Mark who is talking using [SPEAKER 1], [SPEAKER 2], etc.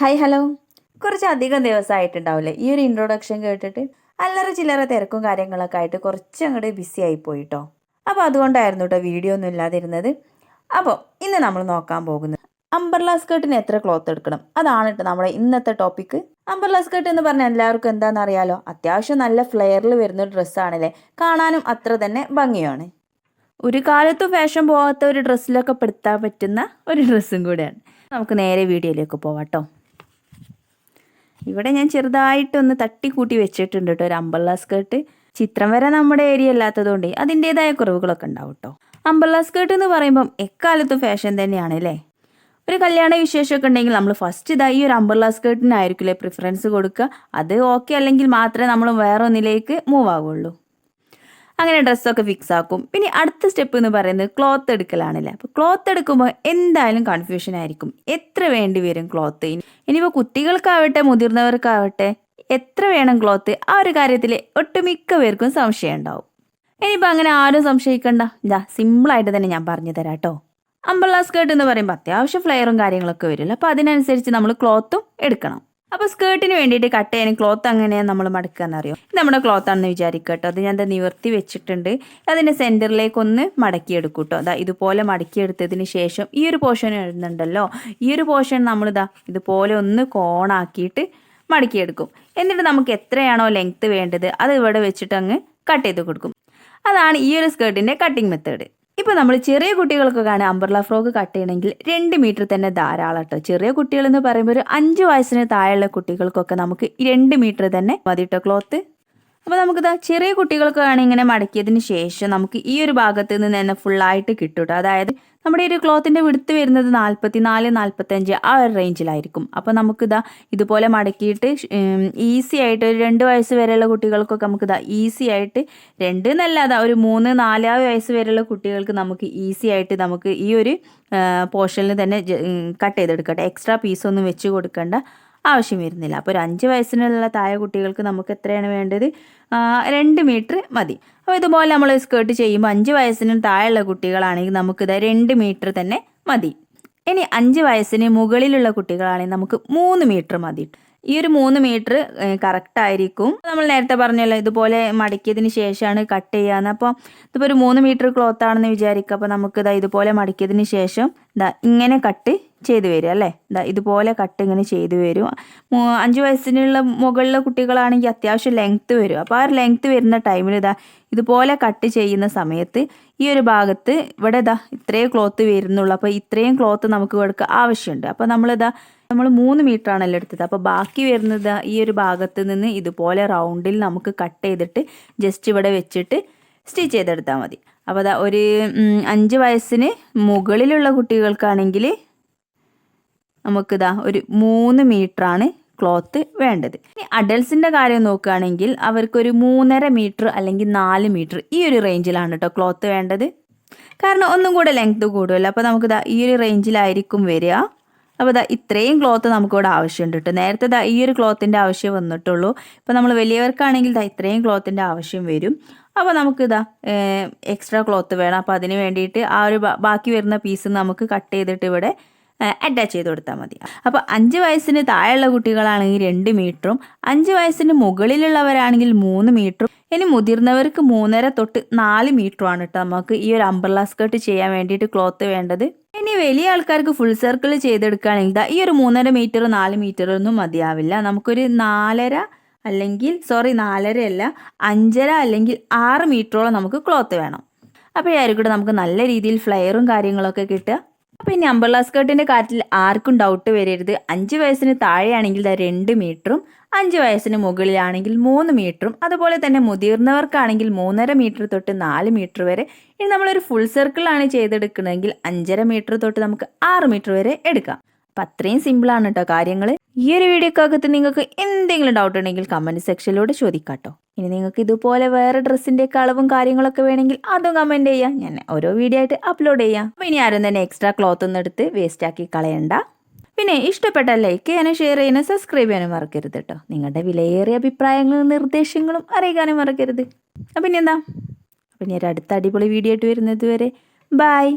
[SPEAKER 1] Hi hello കുറച്ച് അധികം ദിവസമായിട്ടുണ്ടാവില്ലേ ഈ ഒരു ഇൻട്രൊഡക്ഷൻ കേട്ടിട്ട് അല്ലറ ചില്ലറ തിരക്കും കാര്യങ്ങളൊക്കെ ആയിട്ട് കുറച്ച് അങ്ങോട്ട് ബിസി ആയി പോയിട്ടോ. അപ്പോൾ അതുകൊണ്ടായിരുന്നു കേട്ടോ വീഡിയോ ഒന്നും ഇല്ലാതിരുന്നത്. അപ്പോൾ ഇന്ന് നമ്മൾ നോക്കാൻ പോകുന്നത് അംബർല സ്കേർട്ടിന് എത്ര ക്ലോത്ത് എടുക്കണം? അതാണ് കേട്ടോ നമ്മുടെ ഇന്നത്തെ ടോപ്പിക്ക് അംബർല സ്കേർട്ട് എന്ന് പറഞ്ഞാൽ എല്ലാവർക്കും എന്താണെന്ന് അറിയാലോ അത്യാവശ്യം നല്ല ഫ്ലെയറിൽ വരുന്ന ഡ്രസ്സാണല്ലേ? കാണാനും അത്ര തന്നെ ഭംഗിയാണ്. ഒരു കാലത്ത് ഫാഷൻ പോകാത്ത ഒരു ഡ്രസ്സിലൊക്കെ പെടുത്താൻ പറ്റുന്ന ഒരു ഡ്രസ്സും കൂടെയാണ്. നമുക്ക് നേരെ വീഡിയോയിലേക്ക് പോവാം കേട്ടോ ഇവിടെ ഞാൻ ചെറുതായിട്ടൊന്ന് തട്ടിക്കൂട്ടി വെച്ചിട്ടുണ്ട് കേട്ടോ. ഒരു അമ്പല്ല സ്കേർട്ട്. ചിത്രം വരെ നമ്മുടെ ഏരിയ അല്ലാത്തതുകൊണ്ട് അതിന്റെതായ കുറവുകളൊക്കെ ഉണ്ടാവും കേട്ടോ. അമ്പല്ല സ്കേർട്ട് എന്ന് പറയുമ്പം എക്കാലത്തും ഫാഷൻ തന്നെയാണ് അല്ലേ? ഒരു കല്യാണ വിശേഷമൊക്കെ ഉണ്ടെങ്കിൽ നമ്മൾ ഫസ്റ്റ് ഇതാ ഈ ഒരു അമ്പർല സ്കേർട്ടിനായിരിക്കില്ലേ പ്രിഫറൻസ് കൊടുക്കുക. അത് ഓക്കെ അല്ലെങ്കിൽ മാത്രമേ നമ്മൾ വേറൊന്നിലേക്ക് മൂവ് ആകുള്ളൂ അങ്ങനെ ഡ്രസ്സൊക്കെ ഫിക്സ് ആക്കും. പിന്നെ അടുത്ത സ്റ്റെപ്പ് എന്ന് പറയുന്നത് ക്ലോത്ത് എടുക്കലാണല്ലേ? അപ്പോൾ ക്ലോത്ത് എടുക്കുമ്പോൾ എന്തായാലും കൺഫ്യൂഷൻ ആയിരിക്കും. എത്ര വേണ്ടി വരും ക്ലോത്ത് ഇനിയിപ്പോൾ കുട്ടികൾക്കാവട്ടെ മുതിർന്നവർക്കാവട്ടെ എത്ര വേണം ക്ലോത്ത് ആ ഒരു കാര്യത്തിൽ ഒട്ടുമിക്ക പേർക്കും സംശയം ഉണ്ടാവും. ഇനിയിപ്പോൾ അങ്ങനെ ആരും സംശയിക്കണ്ട. ഇതാ സിമ്പിളായിട്ട് തന്നെ ഞാൻ പറഞ്ഞു തരാം കേട്ടോ. അമ്പള്ള സ്കേർട്ട് എന്ന് പറയുമ്പോൾ അത്യാവശ്യം ഫ്ലെയറും കാര്യങ്ങളൊക്കെ വരുമല്ലോ. അപ്പോൾ അതിനനുസരിച്ച് നമ്മൾ ക്ലോത്തും എടുക്കണം. അപ്പോൾ സ്കേർട്ടിന് വേണ്ടിയിട്ട് കട്ട് ചെയ്യാൻ ക്ലോത്ത് അങ്ങനെയാണ് നമ്മൾ മടക്കുക ഇത് നമ്മുടെ ക്ലോത്ത് ആണെന്ന് വിചാരിക്കട്ടോ കേട്ടോ അത് ഞാൻ നിവർത്തി വെച്ചിട്ടുണ്ട്. അതിന്റെ സെന്ററിലേക്കൊന്ന് മടക്കിയെടുക്കും കേട്ടോ അതാ ഇതുപോലെ മടക്കിയെടുത്തതിന് ശേഷം ഈ ഒരു പോർഷൻ എഴുതുന്നുണ്ടല്ലോ ഈ ഒരു പോർഷൻ നമ്മളിതാ ഇതുപോലെ ഒന്ന് കോണാക്കിയിട്ട് മടക്കിയെടുക്കും. എന്നിട്ട് നമുക്ക് എത്രയാണോ ലെങ്ത് വേണ്ടത് അത് ഇവിടെ വെച്ചിട്ട് അങ്ങ് കട്ട് ചെയ്ത് കൊടുക്കും. അതാണ് ഈ ഒരു സ്കേർട്ടിന്റെ കട്ടിങ് മെത്തേഡ് ഇപ്പോൾ നമ്മൾ ചെറിയ കുട്ടികൾക്കൊക്കെയാണ് അംബർല ഫ്രോക്ക് കട്ട് ചെയ്യണമെങ്കിൽ രണ്ട് മീറ്റർ തന്നെ ധാരാളം കേട്ടോ ചെറിയ കുട്ടികൾ എന്ന് പറയുമ്പോൾ ഒരു അഞ്ച് വയസ്സിന് താഴെയുള്ള കുട്ടികൾക്കൊക്കെ നമുക്ക് രണ്ട് മീറ്റർ തന്നെ മതി കേട്ടോ ക്ലോത്ത് അപ്പോൾ നമുക്കിത് ചെറിയ കുട്ടികൾക്ക് കുട്ടികൾക്കാണ് ഇങ്ങനെ മടക്കിയതിന് ശേഷം നമുക്ക് ഈ ഒരു ഭാഗത്ത് നിന്ന് തന്നെ ഫുള്ളായിട്ട് കിട്ടും അതായത് നമ്മുടെ ഒരു ക്ലോത്തിന്റെ വിടുത്ത് വരുന്നത് നാൽപ്പത്തി നാല് നാൽപ്പത്തഞ്ച് ആ ഒരു റേഞ്ചിലായിരിക്കും അപ്പോൾ നമുക്കിതാ ഇതുപോലെ മടക്കിയിട്ട് ഈസി ആയിട്ട് ഒരു രണ്ട് വയസ്സ് വരെയുള്ള കുട്ടികൾക്കൊക്കെ നമുക്കിതാ ഈസി ആയിട്ട് രണ്ട് എന്നല്ല ഒരു മൂന്ന് നാലാ വയസ്സ് വരെയുള്ള കുട്ടികൾക്ക് നമുക്ക് ഈസി ആയിട്ട് നമുക്ക് ഈ ഒരു പോർഷനിൽ തന്നെ കട്ട് ചെയ്തെടുക്കട്ടെ. എക്സ്ട്രാ പീസൊന്നും വെച്ച് കൊടുക്കേണ്ട. ആവശ്യം വരുന്നില്ല. അപ്പോൾ ഒരു അഞ്ച് വയസ്സിനുള്ള താഴെ കുട്ടികൾക്ക് നമുക്ക് എത്രയാണ് വേണ്ടത്? രണ്ട് മീറ്റർ മതി. അപ്പോൾ ഇതുപോലെ നമ്മൾ സ്കേർട്ട് ചെയ്യുമ്പോൾ അഞ്ച് വയസ്സിന് താഴെയുള്ള കുട്ടികളാണെങ്കിൽ നമുക്കിത് രണ്ട് മീറ്റർ തന്നെ മതി. ഇനി അഞ്ച് വയസ്സിന് മുകളിലുള്ള കുട്ടികളാണെങ്കിൽ നമുക്ക് മൂന്ന് മീറ്റർ മതി. ഈ ഒരു മൂന്ന് മീറ്റർ കറക്റ്റ് ആയിരിക്കും. നമ്മൾ നേരത്തെ പറഞ്ഞല്ലോ ഇതുപോലെ മടക്കിയതിന് ശേഷമാണ് കട്ട് ചെയ്യാന്ന്. അപ്പോൾ ഇതിപ്പോൾ ഒരു മൂന്ന് മീറ്റർ ക്ലോത്ത് ആണെന്ന് വിചാരിക്കുക. അപ്പോൾ നമുക്ക് ഇതാ ഇതുപോലെ മടക്കിയതിന് ശേഷം ഇതാ ഇങ്ങനെ കട്ട് ചെയ്ത് വരും അല്ലേ? ഇതാ ഇതുപോലെ കട്ട് ഇങ്ങനെ ചെയ്തു വരും. അഞ്ച് വയസ്സിനുള്ള മുകളിലെ കുട്ടികളാണെങ്കിൽ അത്യാവശ്യം ലെങ്ത്ത് വരും. അപ്പോൾ ആ ഒരു ലെങ്ത്ത് വരുന്ന ടൈമിൽ ഇതാ ഇതുപോലെ കട്ട് ചെയ്യുന്ന സമയത്ത് ഈ ഒരു ഭാഗത്ത് ഇവിടെ ഇതാ ഇത്രയും ക്ലോത്ത് വരുന്നുള്ളൂ. അപ്പോൾ ഇത്രയും ക്ലോത്ത് നമുക്ക് കൊടുക്കുക ആവശ്യമുണ്ട്. അപ്പോൾ നമ്മളിതാ നമ്മൾ മൂന്ന് മീറ്റർ ആണല്ലോ എടുത്തത്. അപ്പോൾ ബാക്കി വരുന്നത് ഈ ഒരു ഭാഗത്ത് നിന്ന് ഇതുപോലെ റൗണ്ടിൽ നമുക്ക് കട്ട് ചെയ്തിട്ട് ജസ്റ്റ് ഇവിടെ വെച്ചിട്ട് സ്റ്റിച്ച് ചെയ്തെടുത്താൽ മതി. അപ്പോൾ അതാ ഒരു അഞ്ച് വയസ്സിന് മുകളിലുള്ള കുട്ടികൾക്കാണെങ്കിൽ നമുക്കിതാ ഒരു മൂന്ന് മീറ്ററാണ് ക്ലോത്ത് വേണ്ടത്. ഇനി അഡൽസിന്റെ കാര്യം നോക്കുകയാണെങ്കിൽ അവർക്കൊരു മൂന്നര മീറ്റർ അല്ലെങ്കിൽ നാല് മീറ്റർ ഈ ഒരു റേഞ്ചിലാണ് കേട്ടോ ക്ലോത്ത് വേണ്ടത്. കാരണം ഒന്നും കൂടെ ലെങ്ത് കൂടുമല്ലോ അപ്പോൾ നമുക്കിതാ ഈ ഒരു റേഞ്ചിലായിരിക്കും വരിക. അപ്പോൾ ഇതാ ഇത്രയും ക്ലോത്ത് നമുക്കിവിടെ ആവശ്യമുണ്ട് കേട്ടോ നേരത്തെ ദാ ഈ ഒരു ക്ലോത്തിന്റെ ആവശ്യം വന്നിട്ടുള്ളൂ. ഇപ്പോൾ നമ്മൾ വലിയവർക്കാണെങ്കിൽ ഇതാ ഇത്രയും ക്ലോത്തിന്റെ ആവശ്യം വരും. അപ്പോൾ നമുക്കിതാ എക്സ്ട്രാ ക്ലോത്ത് വേണം. അപ്പോൾ അതിന് വേണ്ടിയിട്ട് ആ ഒരു ബാക്കി വരുന്ന പീസ് നമുക്ക് കട്ട് ചെയ്തിട്ട് ഇവിടെ അറ്റാച്ച് ചെയ്ത് കൊടുത്താൽ മതി. അപ്പോൾ അഞ്ച് വയസ്സിന് താഴെയുള്ള കുട്ടികളാണെങ്കിൽ രണ്ട് മീറ്ററും അഞ്ച് വയസ്സിന് മുകളിലുള്ളവരാണെങ്കിൽ മൂന്ന് മീറ്ററും ഇനി മുതിർന്നവർക്ക് മൂന്നര തൊട്ട് നാല് മീറ്ററുമാണ് കേട്ടോ നമുക്ക് ഈ ഒരു അംബ്രല സ്കേർട്ട് ചെയ്യാൻ വേണ്ടിയിട്ട് ക്ലോത്ത് വേണ്ടത്. ഇനി വലിയ ആൾക്കാർക്ക് ഫുൾ സർക്കിൾ ചെയ്തെടുക്കുകയാണെങ്കിൽ ഈ ഒരു മൂന്നര മീറ്റർ നാല് മീറ്റർ ഒന്നും മതിയാവില്ല. നമുക്കൊരു നാലര അല്ലെങ്കിൽ സോറി നാലര അല്ല അഞ്ചര അല്ലെങ്കിൽ ആറ് മീറ്ററോളം നമുക്ക് ക്ലോത്ത് വേണം. അപ്പോഴായിരിക്കും നമുക്ക് നല്ല രീതിയിൽ ഫ്ലെയറും കാര്യങ്ങളൊക്കെ കിട്ടുക. അപ്പോൾ ഇനി അമ്പർല സ്കേർട്ടിന്റെ കാര്യത്തിൽ ആർക്കും ഡൗട്ട് വരരുത്. അഞ്ച് വയസ്സിന് താഴെയാണെങ്കിൽ രണ്ട് മീറ്ററും അഞ്ച് വയസ്സിന് മുകളിലാണെങ്കിൽ മൂന്ന് മീറ്ററും അതുപോലെ തന്നെ മുതിർന്നവർക്കാണെങ്കിൽ മൂന്നര മീറ്റർ തൊട്ട് നാല് മീറ്റർ വരെ. ഇനി നമ്മളൊരു ഫുൾ സർക്കിളാണ് ചെയ്തെടുക്കണമെങ്കിൽ അഞ്ചര മീറ്റർ തൊട്ട് നമുക്ക് ആറ് മീറ്റർ വരെ എടുക്കാം. അപ്പം അത്രയും സിമ്പിളാണ് കേട്ടോ കാര്യങ്ങൾ ഈ ഒരു വീഡിയോക്കകത്ത് നിങ്ങൾക്ക് എന്തെങ്കിലും ഡൗട്ട് ഉണ്ടെങ്കിൽ കമന്റ് സെക്ഷനിലൂടെ ചോദിക്കാട്ടോ. ഇനി നിങ്ങൾക്ക് ഇതുപോലെ വേറെ ഡ്രസ്സിന്റെ അളവും കാര്യങ്ങളൊക്കെ വേണമെങ്കിൽ അതും കമന്റ് ചെയ്യാം. ഞാൻ ഓരോ വീഡിയോ ആയിട്ട് അപ്ലോഡ് ചെയ്യാം. അപ്പോൾ ഇനി ആരും തന്നെ എക്സ്ട്രാ ക്ലോത്ത് ഒന്നും എടുത്ത് വേസ്റ്റ് ആക്കി കളയണ്ട. പിന്നെ ഇഷ്ടപ്പെട്ട ലൈക്ക് ചെയ്യാനും ഷെയർ ചെയ്യാനും സബ്സ്ക്രൈബ് ചെയ്യാനും മറക്കരുത് കേട്ടോ നിങ്ങളുടെ വിലയേറിയ അഭിപ്രായങ്ങളും നിർദ്ദേശങ്ങളും അറിയിക്കാനും മറക്കരുത്. അപ്പം ഇനി എന്താ? അപ്പം ഇനി ഒരു അടുത്ത അടിപൊളി വീഡിയോ ആയിട്ട് വരുന്നത് വരെ. ബായ്